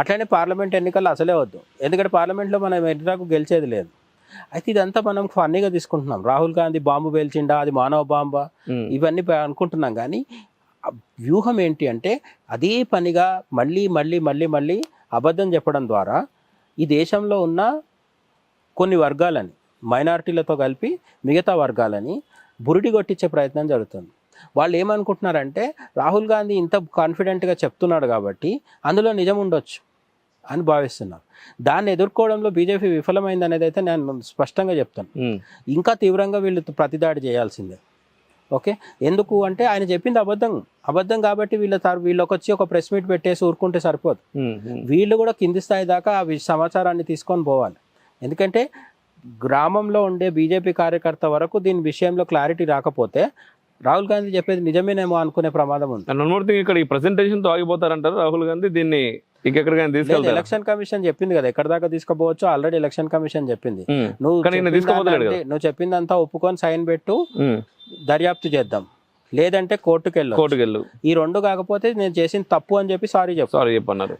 అట్లనే పార్లమెంట్ ఎన్నికల్లో అసలే వద్దు. ఎందుకంటే పార్లమెంట్లో మనం ఎన్నికలకు గెలిచేది లేదు. అయితే ఇదంతా మనం ఫన్నీగా తీసుకుంటున్నాం. రాహుల్ గాంధీ బాంబు పేల్చిండా అది మానవ బాంబా. ఇవన్నీ అనుకుంటున్నాం కానీ వ్యూహం ఏంటి అంటే అదే పనిగా మళ్ళీ మళ్ళీ మళ్ళీ మళ్ళీ అబద్ధం చెప్పడం ద్వారా ఈ దేశంలో ఉన్న కొన్ని వర్గాలని మైనారిటీలతో కలిపి మిగతా వర్గాలని బురిడి కొట్టించే ప్రయత్నం జరుగుతుంది. వాళ్ళు ఏమనుకుంటున్నారంటే రాహుల్ గాంధీ ఇంత కాన్ఫిడెంట్గా చెప్తున్నాడు కాబట్టి అందులో నిజం ఉండొచ్చు. అని భావిస్తున్నారు. దాన్ని ఎదుర్కోవడంలో బీజేపీ విఫలమైంది అనేది అయితే నేను స్పష్టంగా చెప్తాను. ఇంకా తీవ్రంగా వీళ్ళు ప్రతిదాడి చేయాల్సిందే. ఓకే? ఎందుకు అంటే ఆయన చెప్పింది అబద్ధం. అబద్ధం కాబట్టి వీళ్ళ వీళ్ళకి వచ్చి ఒక ప్రెస్ మీట్ పెట్టేసి ఊరుకుంటే సరిపోదు. వీళ్ళు కూడా కింది స్థాయి దాకా ఆ వి- సమాచారాన్ని తీసుకొని పోవాలి. ఎందుకంటే గ్రామంలో ఉండే బీజేపీ కార్యకర్త వరకు దీని విషయంలో క్లారిటీ రాకపోతే రాహుల్ గాంధీ చెప్పేది నిజమేనేమో అనుకునే ప్రమాదం ఉంది. ఇక్కడ ఈ ప్రెసెంటేషన్తో ఆగిపోతారంటారు రాహుల్ గాంధీ. దీన్ని ఇంకెక్కడికైనా లేదు తీసుకెళ్తారు? ఎలక్షన్ కమిషన్ చెప్పింది కదా ఎక్కడ దాకా తీసుకోపోవచ్చు? ఆల్రెడీ ఎలక్షన్ కమిషన్ చెప్పింది. నువ్వు నువ్వు చెప్పిందంతా ఒప్పుకొని సైన్ పెట్టు. దర్యాప్తు చేద్దాం. లేదంటే కోర్టుకు వెళ్ళు కోర్టుకు వెళ్ళు ఈ రెండు కాకపోతే నేను చేసిన తప్పు అని చెప్పి సారీ చెప్పు. సారీ చెప్పన్నారు.